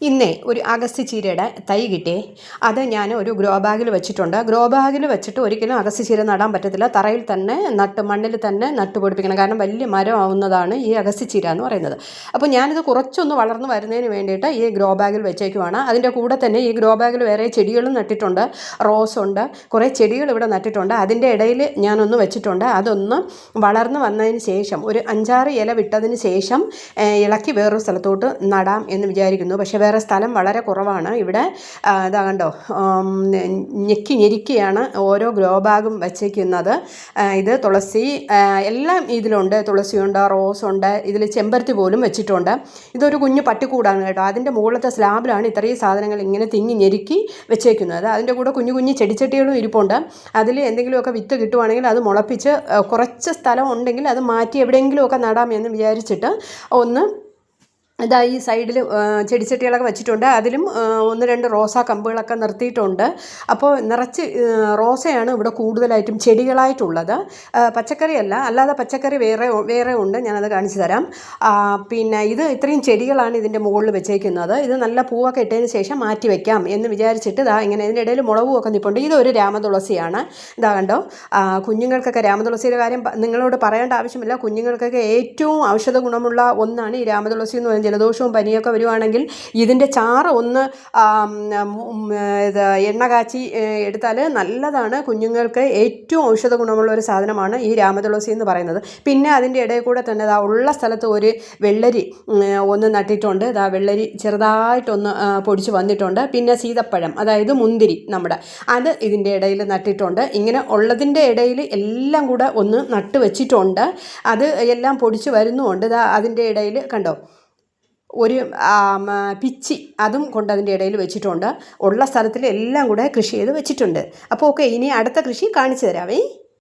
ഇന്നേ ഒരു അഗസ്തി ചീരയുടെ തൈ കിട്ടിയേ അത് ഞാൻ ഒരു ഗ്രോ ബാഗിൽ വെച്ചിട്ടുണ്ട്. ഗ്രോ ബാഗിൽ വെച്ചിട്ട് ഒരിക്കലും അഗസ്തി ചീര നടാൻ പറ്റത്തില്ല. തറയിൽ തന്നെ നട്ട് മണ്ണിൽ തന്നെ നട്ട് പൊടിപ്പിക്കണം. കാരണം വലിയ മരം ആവുന്നതാണ് ഈ അഗസ്തി ചീര എന്ന് പറയുന്നത്. അപ്പോൾ ഞാനിത് കുറച്ചൊന്ന് വളർന്നു വരുന്നതിന് വേണ്ടിയിട്ട് ഈ ഗ്രോ ബാഗിൽ വെച്ചേക്കുവാണ്. അതിന്റെ കൂടെ തന്നെ ഈ ഗ്രോ ബാഗിൽ വേറെ ചെടികളും നട്ടിട്ടുണ്ട്. റോസ് ഉണ്ട്. കുറേ ചെടികൾ ഇവിടെ നട്ടിട്ടുണ്ട്. അതിന്റെ ഇടയിൽ ഞാനൊന്ന് വെച്ചിട്ടുണ്ട്. അതൊന്ന് വളർന്നു വന്നതിന് ശേഷം ഒരു അഞ്ചാറ് ഇല വിട്ടതിന് ശേഷം ഇളക്കി വേറൊരു സ്ഥലത്തോട്ട് നടാം എന്ന് വിചാരിക്കുന്നു. പക്ഷേ വേറെ സ്ഥലം വളരെ കുറവാണ്. ഇവിടെ ഇതാ കണ്ടോ ഞെക്കി ഞെരുക്കിയാണ് ഓരോ ഗ്രോ ബാഗും വച്ചേക്കുന്നത് ഇത് തുളസി എല്ലാം ഇതിലുണ്ട്. തുളസിയുണ്ട് റോസുണ്ട് ഇതിൽ ചെമ്പരത്തി പോലും വെച്ചിട്ടുണ്ട്. ഇതൊരു കുഞ്ഞു പട്ടിക്കൂടാണ് കേട്ടോ. അതിന്റെ മുകളിലത്തെ സ്ലാബിലാണ് ഇത്രയും സാധനങ്ങൾ ഇങ്ങനെ തിങ്ങി ഞെരുക്കി വെച്ചേക്കുന്നത്. അതിന്റെ കൂടെ കുഞ്ഞു കുഞ്ഞു ചെടിച്ചട്ടികളും ഇരിപ്പുണ്ട്. അതിൽ എന്തെങ്കിലുമൊക്കെ വിത്ത് കിട്ടുവാണെങ്കിൽ അത് മുളപ്പിച്ച് കുറച്ച് സ്ഥലം ഉണ്ടെങ്കിൽ അത് മാറ്റി എവിടെയെങ്കിലുമൊക്കെ നടാമെന്ന് വിചാരിച്ചിട്ട് ഒന്ന് ഇതാ ഈ സൈഡിൽ ചെടിച്ചട്ടികളൊക്കെ വെച്ചിട്ടുണ്ട്. അതിലും ഒന്ന് രണ്ട് റോസാ കമ്പുകളൊക്കെ നിർത്തിയിട്ടുണ്ട്. അപ്പോൾ നിറച്ച് റോസയാണ് ഇവിടെ കൂടുതലായിട്ടും ചെടികളായിട്ടുള്ളത്. പച്ചക്കറിയല്ല അല്ലാതെ പച്ചക്കറി വേറെ വേറെ ഉണ്ട്. ഞാനത് കാണിച്ചു തരാം. പിന്നെ ഇത് ഇത്രയും ചെടികളാണ് ഇതിന്റെ മുകളിൽ വെച്ചേക്കുന്നത്. ഇത് നല്ല പൂവൊക്കെ ഇട്ടതിന് ശേഷം മാറ്റി വെക്കാം എന്ന് വിചാരിച്ചിട്ട് ഇതാ ഇങ്ങനെ ഇതിന്റെ ഇടയിൽ മുളകുമൊക്കെ നിൽപ്പുണ്ട് ഇതൊരു രാമതുളസിയാണ്. ഇതാ കണ്ടോ? കുഞ്ഞുങ്ങൾക്കൊക്കെ രാമതുളസിയുടെ കാര്യം നിങ്ങളോട് പറയേണ്ട ആവശ്യമില്ല. കുഞ്ഞുങ്ങൾക്കൊക്കെ ഏറ്റവും ഔഷധ ഗുണമുള്ള ഒന്നാണ് ഈ രാമതുളസി എന്ന് പറയുന്നത്. ജലദോഷവും പനിയൊക്കെ വരുവാണെങ്കിൽ ഇതിന്റെ ചാറ് ഒന്ന് ആം, ഇത് എണ്ണ കാച്ചി എടുത്താൽ നല്ലതാണ്. കുഞ്ഞുങ്ങൾക്ക് ഏറ്റവും ഔഷധ ഗുണമുള്ള ഒരു സാധനമാണ് ഈ രാമതുളസി എന്ന് പറയുന്നത്. പിന്നെ അതിന്റെ ഇടയിൽ കൂടെ തന്നെ ഇതാ ഉള്ള സ്ഥലത്ത് ഒരു വെള്ളരി ഒന്ന് നട്ടിട്ടുണ്ട്. ഇതാ വെള്ളരി ചെറുതായിട്ടൊന്ന് ആ, പൊടിച്ച് വന്നിട്ടുണ്ട്. പിന്നെ സീതപ്പഴം അതായത് മുന്തിരി നമ്മുടെ അത് ഇതിന്റെ ഇടയിൽ നട്ടിട്ടുണ്ട്. ഇങ്ങനെ ഉള്ളതിന്റെ ഇടയിൽ എല്ലാം കൂടെ ഒന്ന് നട്ട് വെച്ചിട്ടുണ്ട്. അത് എല്ലാം പൊടിച്ച് വരുന്നുമുണ്ട്. ഇതാ അതിന്റെ ഇടയിൽ കണ്ടോ? ഒരു പിച്ചി അതും കൊണ്ട് അതിന്റെ ഇടയിൽ വെച്ചിട്ടുണ്ട്. ഉള്ള സ്ഥലത്തിൽ എല്ലാം കൂടെ കൃഷി ചെയ്ത് വെച്ചിട്ടുണ്ട്. അപ്പോൾ ഓക്കെ ഇനി അടുത്ത കൃഷി കാണിച്ചു തരാവേ.